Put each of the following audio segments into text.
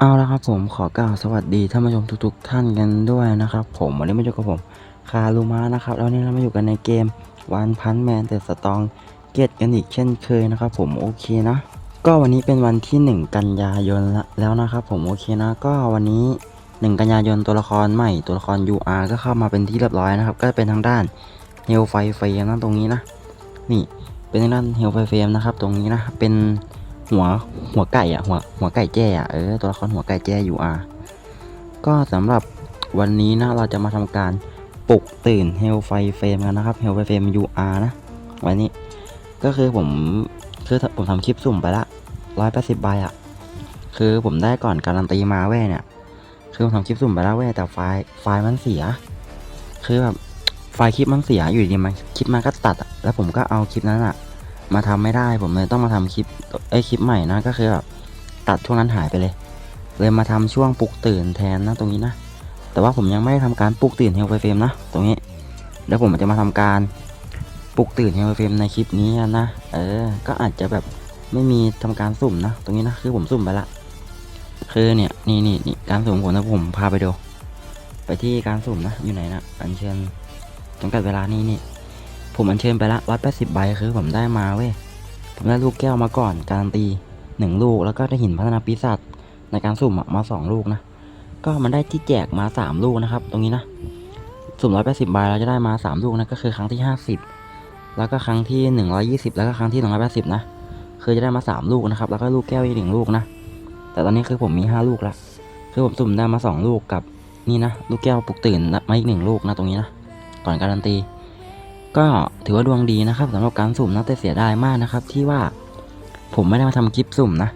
เอาละครับผมขอกล่าวสวัสดีท่านผู้ชมทุกๆ ท่านกันด้วยนะครับ ผมวันนี้มาอยู่กับผมคารูมานะครับแล้วนี้เรามาอยู่กันในเกมวันพันแมนแต่สตองเกตกันอีกเช่นเคยนะครับ ผมโอเคนะก็วันนี้เป็นวันที่ 1 กันยายนลแล้วนะครับ ผมโอเคนะก็วันนี้ 1 กันยายนตัวละครใหม่ตัวละคร UR ก็เข้ามาเป็นที่เรียบร้อยนะครับ ก็เป็นทางด้านเฮลไฟเฟรมนะตรงนี้นะ นี่เป็นทางด้านเฮลไฟเฟรมนะครับ ตรงนี้นะเป็น หัวหัวไก่อะหัวหัวไก่แจ้อะเออตัวละครหัวไก่แจ้อยู่อะก็สำหรับวันนี้นะเราจะมาทำการปลุกตื่นเฮลไฟเฟรมกันนะครับเฮลไฟเฟรม UR นะวันนี้ก็คือผมคือผมทำคลิปสุ่มไปละร้อยแปดสิบใบอะคือผมได้ก่อนการันตีมาเว้เนี่ยคือผมทำคลิปสุ่มไปแล้วเว้แต่ไฟล์ไฟล์มันเสีย คือแบบไฟล์คลิปมันเสียอยู่ดีมันคลิปมันก็ตัด แล้วผมก็เอาคลิปนั้นอะ มาทำไม่ได้ผมเลยต้องมาทำคลิปไอคลิปใหม่นะก็คือแบบตัดช่วงนั้นหายไปเลย เลยมาทำช่วงปลุกตื่นแทนนะตรงนี้นะ แต่ว่าผมยังไม่ได้ทำการปลุกตื่นเฮลไฟเฟรมนะ ตรงนี้เดี๋ยวผมจะมาทำการปลุกตื่นเฮลไฟเฟรมในคลิปนี้นะ เออ ก็อาจจะแบบไม่มีทำการสุ่มนะ ตรงนี้นะคือผมสุ่มไปละ คือเนี่ยนี่นี่นี่การสุ่มผมนะผมพาไปดู ไปที่การสุ่มนะอยู่ไหนนะอัญเชิญจำกัดเวลานี่นี่ ผมอัญเชิญไปละร้อยแปดสิบใบคือผมได้มาเว้ย ผมได้ลูกแก้วมาก่อน การันตีหนึ่งลูก แล้วก็ได้หินพัฒนาปีศาจในการสุ่มมาสองลูกนะ ก็มันได้ที่แจกมาสามลูกนะครับ ตรงนี้นะ สุ่มร้อยแปดสิบใบเราจะได้มาสามลูกนะ ก็คือครั้งที่ห้าสิบ แล้วก็ครั้งที่หนึ่งร้อยี่สิบแล้วก็ครั้งที่หนึ่งร้อยแปดสิบนะ คือจะได้มาสามลูกนะครับ แล้วก็ลูกแก้วอีกหนึ่งลูกนะ แต่ตอนนี้คือผมมีห้าลูกละ คือผมสุ่มได้มาสองลูกกับนี่นะ ลูกแก้วปลุกตื่นมาอีกหนึ่งลูกนะตรงนี้นะ ก่อนการันตี ก็ถือว่าดวงดีนะครับสำหรับการสุ่มนะแต่เสียดายมากนะครับ ที่ว่าผมไม่ได้มาทำคลิปสุ่มนะ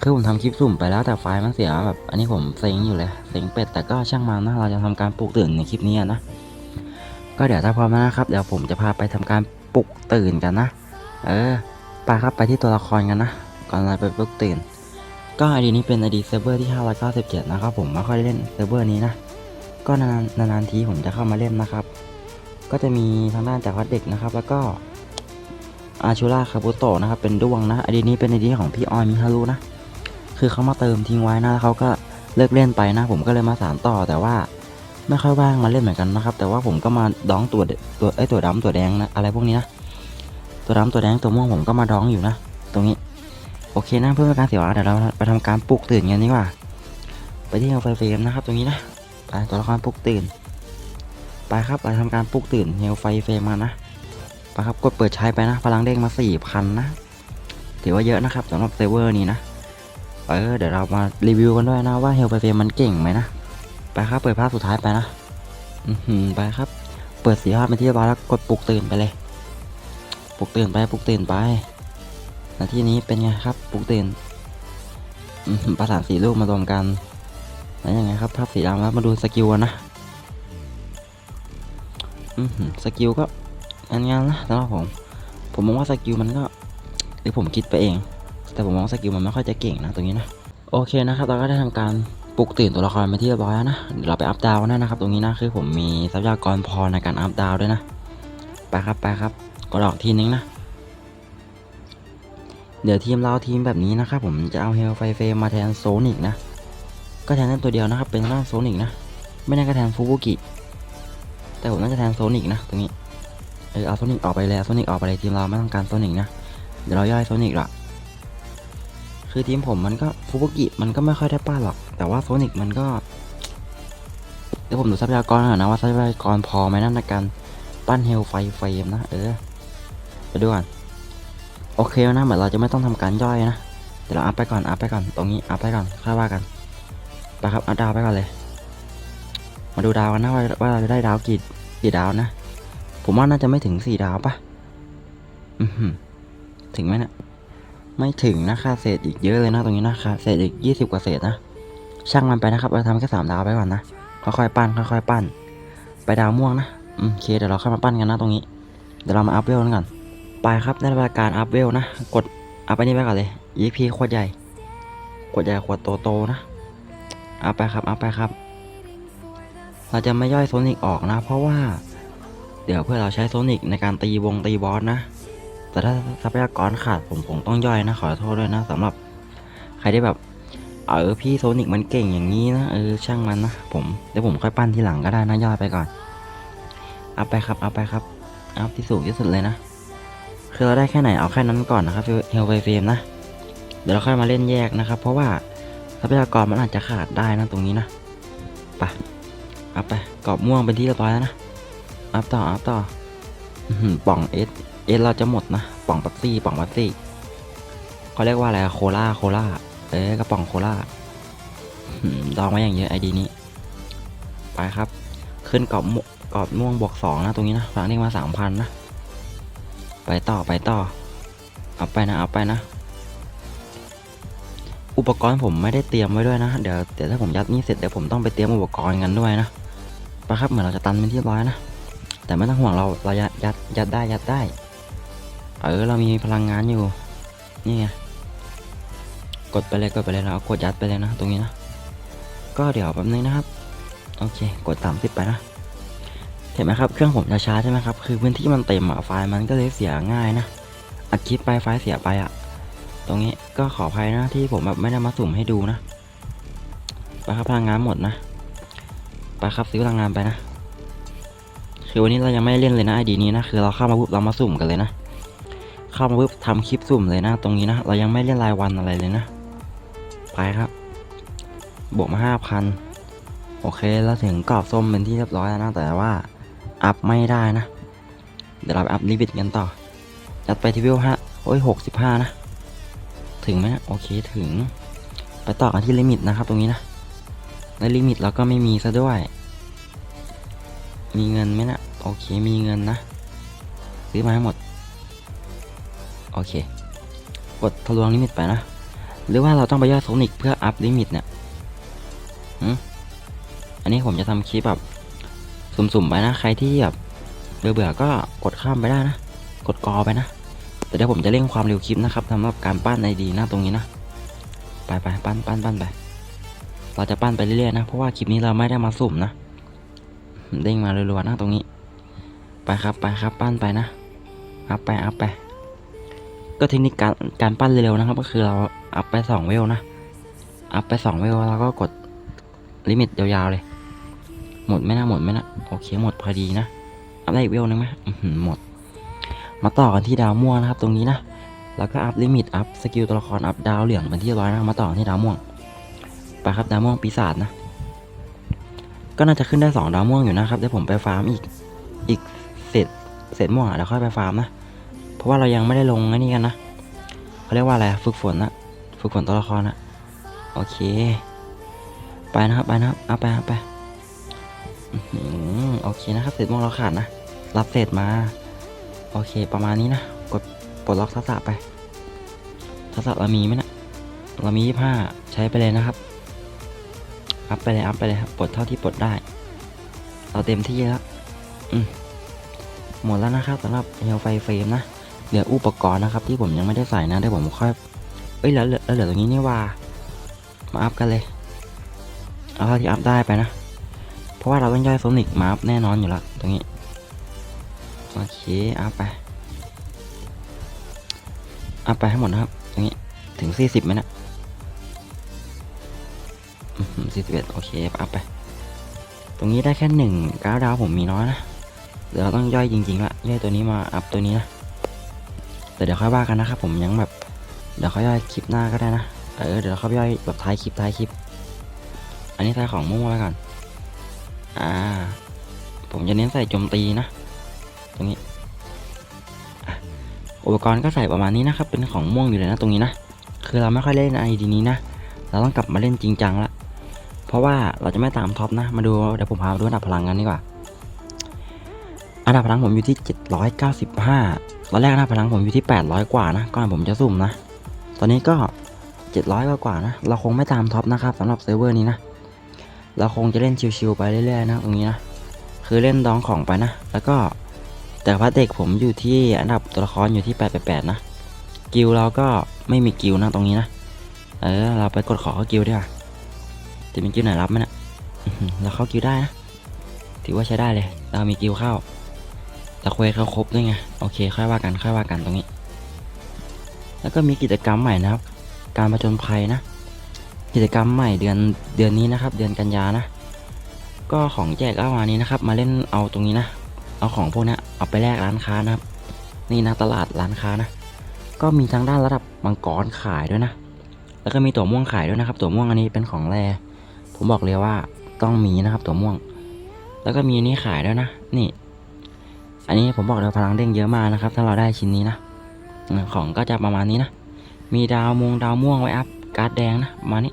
คือผมทำคลิปสุ่มไปแล้วแต่ไฟล์มันเสียแบบอันนี้ผมเซ็งอยู่เลยเซ็งเป็ดแต่ก็ช่างมันนะเราจะทำการปลุกตื่นในคลิปนี้นะก็เดี๋ยวถ้าพร้อมนะครับเดี๋ยวผมจะพาไปทำการปลุกตื่นกันนะ เออไปครับไปที่ตัวละครกันนะ ก่อนเราไปปลุกตื่น ก็ไอดีนี้เป็นไอดีเซิร์ฟเวอร์ที่ 597 นะครับผมไม่ค่อยได้เล่นเซิร์ฟเวอร์นี้นะ ก็นานนานๆทีผมจะเข้ามาเล่นนะครับ ก็จะมีทางด้านจากวัดเด็กนะครับ แล้วก็อาชูราคาบุโตะนะครับ เป็นดวงนะไอดีนี้เป็นไอดีของพี่ออยมิฮารุนะ คือเขามาเติมทิ้งไว้นะแล้วเขาก็เลิกเล่นไปนะ ผมก็เลยมาสานต่อแต่ว่าไม่ค่อยว่างมาเล่นเหมือนกันนะครับ แต่ว่าผมก็มาดองตัวตัวไอตัวดำตัวแดงนะอะไรพวกนี้นะตัวดำตัวแดงตัวม่วงผมก็มาดองอยู่นะ ตรงนี้ โอเคนะเพื่อเป็นการเสียเวลาเดี๋ยวเราไปทำการปลุกตื่นกันดีกว่า ไปที่เอาไฟเฟรมนะครับ ตรงนี้นะไปตัวละครปลุกตื่น ไปครับไปทำการปลุกตื่นเฮลไฟเฟรมกันะไปครับกดเปิดใช้ไปนะ พลังเด้งมาสี่พันนะถือว่าเยอะนะครับสำหรับเซเวอร์นี้นะเออเดี๋ยวเรามารีวิวกันด้วยนะว่าเฮลไฟเฟรมมันเก่งไหมนะไปครับเปิดภาพสุดท้ายไปนะอือหือไปครับ เปิดสีภาพเป็นที่เรียบร้อยแล้วกดปลุกตื่นไปเลย ปลุกตื่นไปปลุกตื่นไปนาทีนี้เป็นไงครับปลุกตื่นประสานสีรูปมารวมกันแล้วยังไงครับภาพสีดำแล้วมาดูสกิลกันนะ สกิลก็งานงานๆนะสำหรับผม ผมมองว่าสกิลมันก็หรือผมคิดไปเอง แต่ผมมองสกิลมันไม่ค่อยจะเก่งนะตรงนี้นะโอเคนะครับเราก็ได้ทำการปลุกตื่นตัวละครมาที่เรียบร้อยแล้วนะเดี๋ยวเราไปอัพดาวน์กันนะครับ ตรงนี้นะคือผมมีทรัพยากรพอในการอัพดาวด้วยนะไปครับไปครับกดออกทีนึงนะ เดี๋ยวทีมเราทีมแบบนี้นะครับผมจะเอาเฮลไฟเฟมมาแทนโซนิกนะ ก็แทนได้ตัวเดียวนะครับเป็นร่างโซนิกนะ ไม่ได้ก็แทนฟูบุกิ แต่ผมน่าจะแทนโซนิกนะตรงนี้เออเอาโซนิกออกไปเลยโซนิกออกไปเลยทีมเราไม่ต้องการโซนิกนะเดี๋ยวเราย่อยโซนิกละคือทีมผมมันก็ฟูบุกิมันก็ไม่ค่อยได้ป้าหรอก แต่ว่าโซนิกมันก็เดี๋ยวผมดูทรัพยากรหน่อยนะว่าทรัพยากรพอไหมนั่นในการปั้นเฮลไฟเฟรมนะเออไปดูก่อนโอเคนะเหมือนเราจะไม่ต้องทำการย่อยนะเดี๋ยวเราอัพไปก่อนอัพไปก่อนตรงนี้อัพไปก่อนค่อยว่ากันไปครับอัพดาวไปก่อนเลย มาดูดาวกันนะว่าว่าเราจะได้ดาวกี่ กี่ดาวนะ ผมว่าน่าจะไม่ถึงสี่ดาวปะอือหือถึงไหมนะไม่ถึงนะค่าเศษอีกเยอะเลยนะตรงนี้นะค่าเศษอีกยี่สิบกว่าเศษนะช่างมันไปนะครับเราทำแค่สามดาวไปก่อนนะค่อยๆปั้นค่อยๆปั้น ไปดาวม่วงนะอืมโอเคเดี๋ยวเราค่อยมาปั้นกันนะตรงนี้เดี๋ยวเรามาอัพเวลกันก่อนไปครับได้เวลาการอัพเวลนะกดอัพไปนี่ไปก่อนเลย EP ขวดใหญ่ขวดใหญ่ขวดโตๆนะอัพไปครับอัพไปครับ เราจะไม่ย่อยโซนิกออกนะ เพราะว่า เดี๋ยวเพื่อเราใช้โซนิกในการตีวงตีบอสนะ แต่ถ้าทรัพยากรขาดผมผมต้องย่อยนะ ขอโทษด้วยนะสำหรับ ใครที่แบบ เออพี่โซนิกมันเก่งอย่างนี้นะเออช่างมันนะผมเดี๋ยวผมค่อยปั้นทีหลังก็ได้นะย่อยไปก่อนเอาไปครับเอาไปครับเอาที่สูงที่สุดเลยนะคือเราได้แค่ไหนเอาแค่นั้นก่อนนะครับเฮลไวเฟมนะเดี๋ยวเราค่อยมาเล่นแยกนะครับ เพราะว่าทรัพยากรมันอาจจะขาดได้นะตรงนี้นะไป อาไปกรอบม่วงเป็นที่เรียบร้อยแล้วนะ อัพต่อ อัพต่อหือป่องเอสเอสเราจะหมดนะ ป่องปักซี่ป่องปักซี่เขาเรียกว่าอะไรโคล่าโคล่าเอ้ยกระป๋องโคล่าอื้องไว้อย่างเยอะไอดีนี้ ไปครับ ขึ้นกรอบกรอบม่วงบวกสองนะตรงนี้นะฝากนี่มาสามพันนะ ไปต่อไปต่อ เอาไปนะเอาไปนะ อุปกรณ์ผมไม่ได้เตรียมไว้ด้วยนะ เดี๋ยวเดี๋ยวถ้าผมยัดนี่เสร็จเดี๋ยวผมต้องไปเตรียมอุปกรณ์กันด้วยนะ ไปครับเหมือนเราจะตันเป็นที่เรียบร้อยนะ แต่ไม่ต้องห่วงเราเรายัดยัดยัดได้ยัดได้ เออเรามีพลังงานอยู่ นี่ไง กดไปเลยกดไปเลยเรากดยัดไปเลยนะ ตรงนี้นะ ก็เดี๋ยวแป๊บนึงนะครับ โอเค กดสามสิบไปนะ เห็นไหมครับ เครื่องผมจะช้าใช่ไหมครับ คือพื้นที่มันเต็มอะไฟล์มันก็เลยเสียง่ายนะอัดคลิปไปไฟล์เสียไปอะตรงนี้ก็ขออภัยนะที่ผมแบบไม่ได้มาสุ่มให้ดูนะไปครับพลังงานหมดนะ ไปครับซื้อพลังงานไปนะ คือวันนี้เรายังไม่เล่นเลยนะไอดีนี้นะคือเราเข้ามาปุ๊บเรามาสุ่มกันเลยนะ เข้ามาปุ๊บทำคลิปสุ่มเลยนะ ตรงนี้นะ เรายังไม่เล่นรายวันอะไรเลยนะ ไปครับ บวกมาห้าพันโอเคแล้วถึงกรอบส้มเป็นที่เรียบร้อยแล้วนะ แต่ว่าอัพไม่ได้นะ เดี๋ยวเราอัพลิมิตกันต่อจัดไปที่วิวห้าโอ้ยหกสิบห้านะ ถึงไหมนะโอเคถึง ไปต่อกันที่ลิมิตนะครับตรงนี้นะ และลิมิตเราก็ไม่มีซะด้วย มีเงินไหมนะโอเคมีเงินนะ ซื้อมาให้หมด โอเค กดทะลวงลิมิตไปนะ หรือว่าเราต้องไปย่อยโซนิกเพื่ออัพลิมิตเนี่ยอันนี้ผมจะทำคลิปแบบสุ่มๆไปนะ ใครที่แบบเบื่อๆก็กดข้ามไปได้นะ กดกอไปนะ แต่เดี๋ยวผมจะเร่งความเร็วคลิปนะครับสำหรับการปั้นในดีนะตรงนี้นะ ไปไปปั้นปั้นปั้นไป เราจะปั้นไปเรื่อยๆนะ เพราะว่าคลิปนี้เราไม่ได้มาสุ่มนะ เด้งมารัวๆนะตรงนี้ ไปครับไปครับปั้นไปนะอัพไปอัพไป ก็เทคนิคการการปั้นเร็วๆนะครับ ก็คือเราอัพไปสองเวลนะอัพไปสองเวลแล้วก็กดลิมิตยาวๆเลย หมดไหมนะหมดไหมนะโอเคหมดพอดีนะอัพได้อีกเวลนึงไหมหมด มาต่อกันที่ดาวม่วงนะครับ ตรงนี้นะแล้วก็อัพลิมิตอัพสกิลตัวละครอัพดาวเหลืองเป็นที่ร้อยนะมาต่อกันที่ดาวม่วงไปครับดาวม่วงปีศาจนะ ก็น่าจะขึ้นได้สองดาวม่วงอยู่นะครับเดี๋ยวผมไปฟาร์มอีกอีกเศษเศษม่วงอะเดี๋ยวค่อยไปฟาร์มนะเพราะว่าเรายังไม่ได้ลงไอ้นี่กันนะเขาเรียกว่าอะไรฝึกฝนนะฝึกฝนตัวละครนะโอเค ไปนะครับไปนะครับเอาไปเอาไปโอเคนะครับเศษม่วงเราขาดนะรับเศษมา โอเคประมาณนี้นะกดปลดล็อกทักษะไปทักษะเรามีไหมนะเรามียี่ห้าใช้ไปเลยนะครับ อัพไปเลยอัพไปเลยครับปลดเท่าที่ปลดได้ เราเต็มที่แล้วอืมหมดแล้วนะครับสำหรับเฮลไฟเฟรมนะเหลืออุปกรณ์นะครับ ที่ผมยังไม่ได้ใส่นะเดี๋ยวผมค่อยเอ้ยแล้วเหลือแล้วเหลือตรงนี้นี่ว่า มาอัพกันเลยเอาเท่าที่อัพได้ไปนะ เพราะว่าเราต้องย่อยโซนิกมาอัพแน่นอนอยู่แล้วตรงนี้โอเคเอาไปเอาไปให้หมดนะครับตรงนี้ถึงสี่สิบไหมนะ สี่สิบเอ็ดโอเคเอาไป ตรงนี้ได้แค่หนึ่งก้าวดาวผมมีน้อยนะเดี๋ยวเราต้องย่อยจริงๆละย่อยตัวนี้มาอัพตัวนี้นะแต่เดี๋ยวค่อยว่ากันนะครับผมยังแบบเดี๋ยวค่อยย่อยคลิปหน้าก็ได้นะเออเดี๋ยวเราค่อยย่อยแบบท้ายคลิปท้ายคลิป อันนี้ท้ายของมั่วๆไว้ก่อนอ่า ผมจะเน้นใส่โจมตีนะ ตรงนี้อุปกรณ์ก็ใส่ประมาณนี้นะครับ เป็นของม่วงอยู่เลยนะตรงนี้นะ คือเราไม่ค่อยเล่นไอดีนี้นะ เราต้องกลับมาเล่นจริงจังละ เพราะว่าเราจะไม่ตามท็อปนะ มาดูเดี๋ยวผมพาดูอันดับพลังกันดีกว่า อันดับพลังผมอยู่ที่ 795ตอนแรกอันดับพลังผมอยู่ที่ 800 กว่านะ ก่อนผมจะสุ่มนะ ตอนนี้ก็ 700 กว่ากว่านะ เราคงไม่ตามท็อปนะครับสำหรับเซิร์ฟเวอร์นี้นะ เราคงจะเล่นชิวๆไปเรื่อยๆนะตรงนี้นะ คือเล่นดองของไปนะ แล้วก็แต่พระเด็กผมอยู่ที่อันดับตัวละครอยู่ที่888นะ กิลเราก็ไม่มีกิลนะตรงนี้นะ เออเราไปกดขอกิลดีกว่า จะมีกิลไหนรับไหมนะเราเข้ากิลได้นะ ถือว่าใช้ได้เลย เรามีกิลเข้าแต่เควสเขาครบด้วยไง โอเค ค่อยว่ากัน ค่อยว่ากันตรงนี้ แล้วก็มีกิจกรรมใหม่นะครับ การประจนภัยนะ กิจกรรมใหม่เดือนเดือนนี้นะครับ เดือนกันยานะ ก็ของแจกก็วันนี้นะครับ มาเล่นเอาตรงนี้นะ เอาของพวกนี้เอาไปแลกร้านค้านะครับ นี่นะตลาดร้านค้านะ ก็มีทางด้านระดับมังกรขายด้วยนะ แล้วก็มีตัวม่วงขายด้วยนะครับ ตัวม่วงอันนี้เป็นของแร ผมบอกเลยว่าต้องมีนะครับตัวม่วง แล้วก็มีนี้ขายด้วยนะ นี่ อันนี้ผมบอกเลยพลังเด้งเยอะมากนะครับ ถ้าเราได้ชิ้นนี้นะของก็จะประมาณนี้นะ มีดาวมงดาวม่วงไว้อัพการ์ดแดงนะประมาณนี้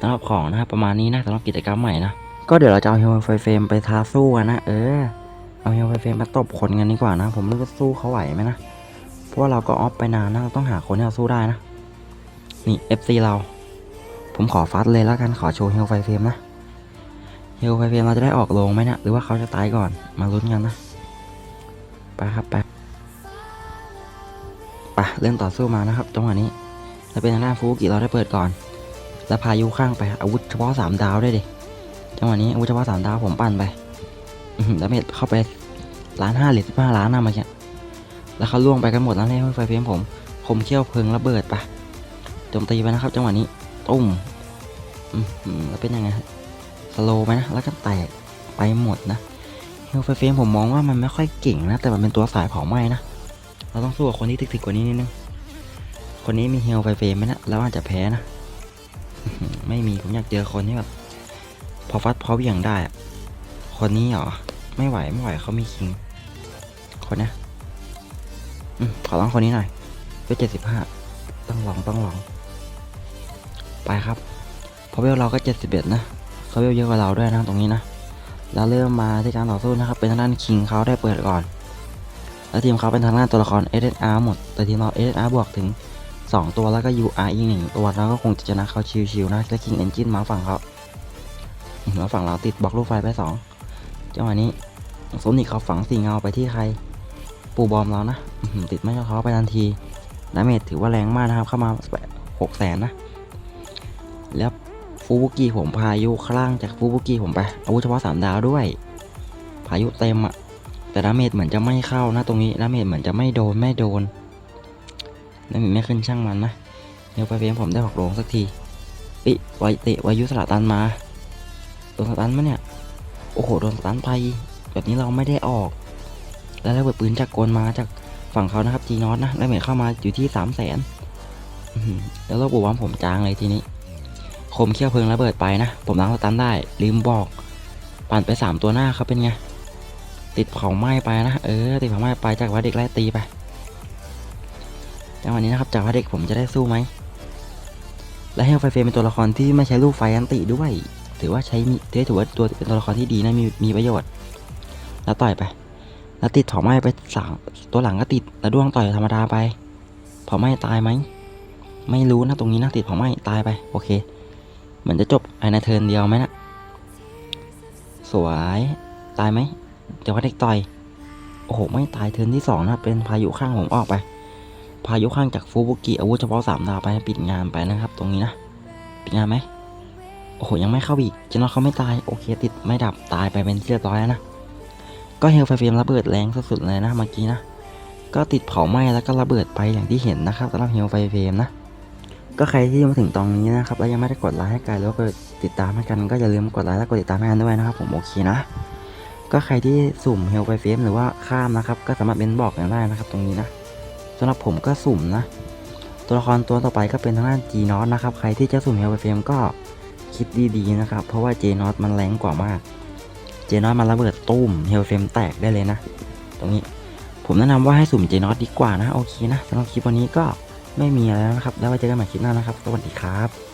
สำหรับของนะครับประมาณนี้นะสำหรับกิจกรรมใหม่นะ ก็เดี๋ยวเราจะเอาเฮลไฟเฟรมไปท้าสู้กันนะ เออ เอาเฮลไฟเฟรมมาตบคนกันดีกว่านะ ผมรู้ว่าสู้เขาไหวไหมนะ เพราะว่าเราก็ออฟไปนานนะ ต้องหาคนที่เราสู้ได้นะ นี่ FC เรา ผมขอฟัดเลยแล้วกันขอโชว์เฮลไฟเฟรมนะ เฮลไฟเฟรมเราจะได้ออกโรงไหมเนะี่ยหรือว่าเขาจะตายก่อนมาลุ้นกันนะไปครับไปไปเริ่มต่อสู้มานะครับจังหวะนี้แล้วเป็นทางด้านฟูกิเราได้เปิดก่อน แล้วพายุข้างไปอาวุธเฉพาะสามดาวได้ดิจังหวะนี้อาวุธเฉพาะสามดาวผมปั่นไปแล้วเม็ดเข้าไปล้านห้าหรือสิบห้าล้านนะเมื่อกี้แล้วเขาล่วงไปกันหมดแล้วเลยไฟเฟรมผมคมเขี้ยวเพลิงระเบิดไปโจมตีไปนะครับ จังหวะนี้ ตุ้มอือหือแล้วเป็นยังไงฮะสโลว์ไปนะแล้วก็แตกไปหมดนะเฮลไฟเฟรมผมมองว่ามันไม่ค่อยเก่งนะ แต่มันเป็นตัวสายเผาไหม้นะ เราต้องสู้กับคนที่ถึกๆกว่านี้นิดนึง คนนี้มีเฮลไฟเฟรมไหมนะแล้วอาจจะแพ้นะ ไม่มีผมอยากเจอคนที่แบบพอฟัดพอเหวี่ยงได้ คนนี้เหรอ ไม่ไหวไม่ไหวเขามีคิง คนนี้ยอืมขอลองคนนี้หน่อยเวลเจ็ดสิบห้าต้องลองต้องลอง ไปครับเพอเวลเราก็เจ็ดสิบเอ็ดนะเขาเวลเยอะกว่าเราด้วยนะตรงนี้นะแล้วเริ่มมาที่การต่อสู้นะครับเป็นทางด้านคิงเขาได้เปิดก่อน แล้วทีมเขาเป็นทางด้านตัวละคร SSR หมด แต่ทีมเรา SSR บวกถึง 2 ตัวแล้วก็ UR อีกหนึ่งตัวแล้วก็คงจะชนะเขาชิวๆนะและ King Engine มาฝั่งเขามแล้วฝั่งเราติดบล็อกลูกไฟไป2จังหวะนี้โซนิกเขาฝังสีเงาไปที่ใครปูบอมเรานะติดไม่เจ้าเขาไปทันทีดาเมจถือว่าแรงมากนะครับเข้ามา6แสนนะแล้ว ฟูบุกิผมพายุคลั่งจากฟูบุกิผมไปอาวุธเฉพาะ3ดาวด้วย พายุเต็มอะแต่ดาเมจเหมือนจะไม่เข้านะตรงนี้ดาเมจเหมือนจะไม่โดนไม่โดนดาเมจไม่ขึ้นช่างมันนะเดี๋ยวไปเพียงผมได้ออกโรงสักทีอิไวเตะวายุสลัดตันมาโดนสตันมะเนี่ยโอ้โหโดนสตันไปแบบนี้เราไม่ได้ออก แล้วระเบิดปืนจากโกนมาจากฝั่งเขานะครับจีนอตนะดาเมจเข้ามาอยู่ที่สามแสนแล้วระบบวามผมจางเลยทีนี้ คมเขี้ยวเพลิงระเบิดไปนะ ผมล้างสตันได้ลืมบอก ปั่นไปสามตัวหน้าเขาเป็นไง ติดเผาไหม้ไปนะ เออ ติดเผาไหม้ไปจากว่าเด็กไล่ตีไปจังหวะนี้นะครับจากว่าเด็กผมจะได้สู้ไหม และเฮลไฟเฟรมเป็นตัวละครที่ไม่ใช้ลูกไฟอันติด้วย ถือว่าใช้มีถือว่าตัวเป็นตัวละครที่ดีนะมีมีประโยชน์ แล้วต่อยไป แล้วติดเผาไหม้ไปสามตัวหลังก็ติดแล้วด้วงต่อยธรรมดาไปเผาไหม้ตายไหมไม่รู้นะตรงนี้นะติดเผาไหม้ตายไปโอเค เหมือนจะจบภายในเทิร์นเดียวไหมนะสวยตายไหมเดี๋ยวว่าเด็กต่อย โอ้โห ไม่ตายเทิร์นที่สองนะเป็นพายุข้างผมออกไป พายุข้างจากฟูบุกิอาวุธเฉพาะสามดาวไปปิดงานไปนะครับ ตรงนี้นะ ปิดงานไหมโอ้โห ยังไม่เข้าอีกเจนอเขาไม่ตาย โอเค ติดไม่ดับตายไปเป็นเรียบร้อยแล้วนะ ก็เฮลไฟเฟรมระเบิดแรงสุดๆเลยนะเมื่อกี้นะ ก็ติดเผาไหม้แล้วก็ระเบิดไปอย่างที่เห็นนะครับสำหรับเฮลไฟเฟรมนะ ก็ใครที่มาถึงตรงนี้นะครับแล้วยังไม่ได้กดไลค์ให้กันหรือว่ากดติดตามให้กันก็อย่าลืมกดไลค์และกดติดตามให้กันด้วยนะครับผมโอเคนะ ก็ใครที่สุ่มเฮลไฟเฟมหรือว่าข้ามนะครับ ก็สามารถเป็นบอกกันได้นะครับตรงนี้นะสำหรับผมก็สุ่มนะ ตัวละครตัวต่อไปก็เป็นทางด้านจีนอตนะครับ ใครที่จะสุ่มเฮลไฟเฟมก็คิดดีๆนะครับ เพราะว่าเจนอตมันแรงกว่ามาก เจนอตมันระเบิดตุ้มเฮลเฟมแตกได้เลยนะ ตรงนี้ผมแนะนำว่าให้สุ่มเจนอตดีกว่านะโอเคนะสำหรับคลิปวันนี้ก็ ไม่มีแล้วนะครับ แล้วไว้เจอกันใหม่คลิปหน้านะครับ สวัสดีครับ